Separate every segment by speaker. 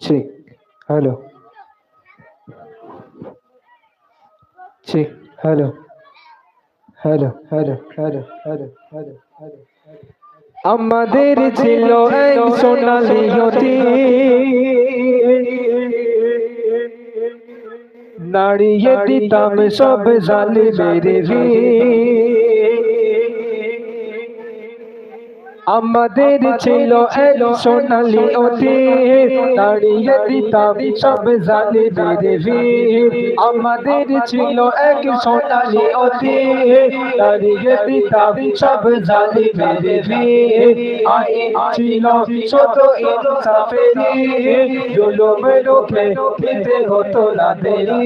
Speaker 1: check hello check hello hello hello hello hello hello hello আমাদের ছিল এক সোনালি অতি নাড়িয়ে দিতাম সব জালি মেরে আমাদের ছিল এক সোনালি অতি। দাঁড়িয়ে দিতাম সব জালি মেরে বীর আমাদের ছিল এক সোনালি অতি দাঁড়িয়ে দিতাম সব জালি মেরে বীর আই ছিল ছোট ইনসাফেরি জুলুম রোখে দিতে হতো না দেরি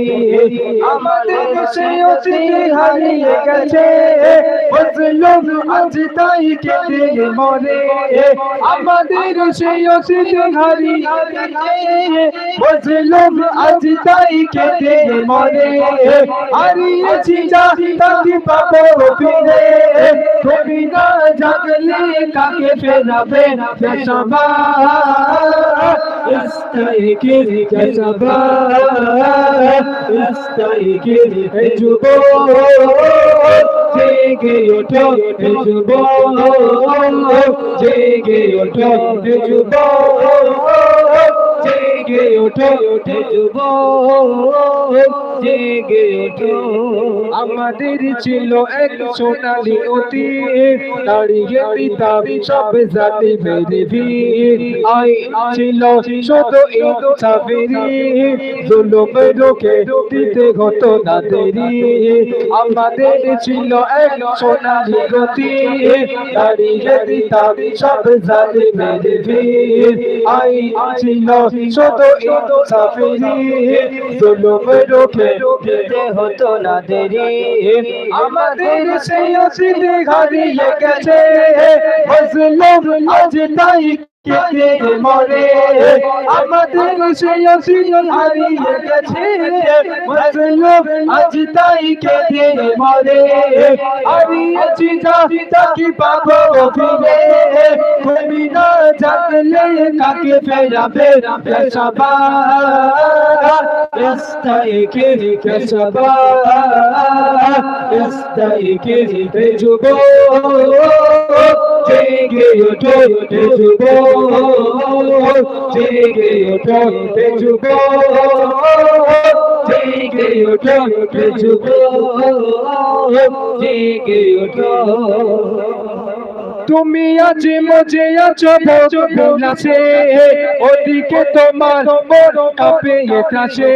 Speaker 1: আমাদের সেই অতি হারিয়ে গেছে। বুঝলুম আজ তাই কেটে মরে আমাদের সেই অতীত হারিয়ে বুঝলুম আজ তাই কেটে মরে। হারিয়েছি যা তাকে পাবো ফিরে? তুমি না জাগলে কাকে ফেরাবে পেশাবা ইস্তাইকির পেশাবা ইস্তাইকির যুবো জেগে ওঠো যুবো জেগে ওঠো যুবো জেগে ওঠো যুবো জেগে ওঠো আমাদের ছিল এক সোনালি অতি দাঁড়িয়ে দিতাম সব জাতি মেরে আই ছিল শত ঈদ সাবেরি জুলুম রোকে দিতে হতো না দেরি। আমাদের ছিল এক সোনালি গতি দাঁড়িয়ে দিতাম সব জাতি মেরে আই ছিল ঈদ সাবেরি জুলুম দিতে হতো না দেরি। আমাদের সেই অসিদে হারিয়ে গেছে। মজলুম আজ তাই মরে আমাদের সৈয়দ হারিয়ে গেছে মজলুম আজ তাই কেঁদে মরে হারিয়ে চিতা তাকে পাবো ফিরে তুমি কে পেশাবা রাস্তায় কে বেজুবো জেগে ওঠো তেজুবো জেগে ওঠো তেজুবো জেগে ওঠো তেজুবো জেগে ওঠো। তুমি আজ মজে আছো বিলাসে ওদিকে তোমার মন কাঁপে একাশে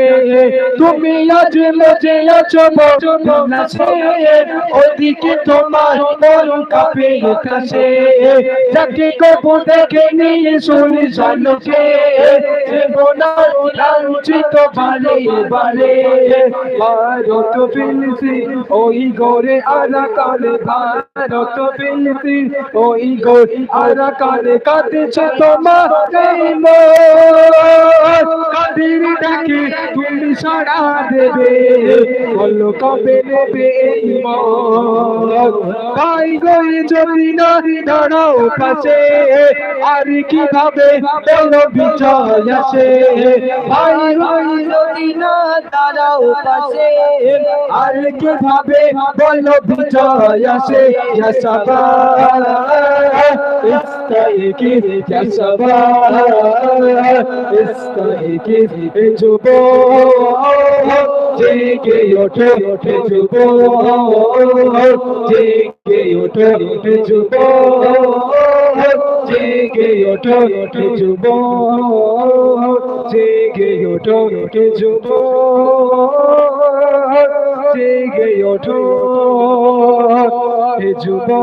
Speaker 1: তুমি আজ মজে আছো বিলাসে ওদিকে তোমার মন কাঁপে একাশে যাকে কবু দেখে নিয়ে শুনি জানোকে জীবনার লাঞ্ছিত বারে বারে ভারত বিলসি ওই গোরে ভারত ওই গোর আরা কালে কাঁদেছে তোমার কাদের ডাকে তুমি সাড়া দেবে, বলো কবে নেবে ভাই গয়ে যদি না দাঁড়াও কাছে, আর কীভাবে বলো বিজয় আসে? ভাই ভাই যদি না দাঁড়াও কাছে আর কীভাবে বলো বিজয় আসে? সবা استيقظ يا صباح استيقظ যুবো জেগে ওঠো ওঠে যুবো জেগে ওঠো ওঠে যুবো জেগে ওঠো ওঠে যুবো জেগে ওঠো ওঠে যুবো জেগে ওঠো হে যুবো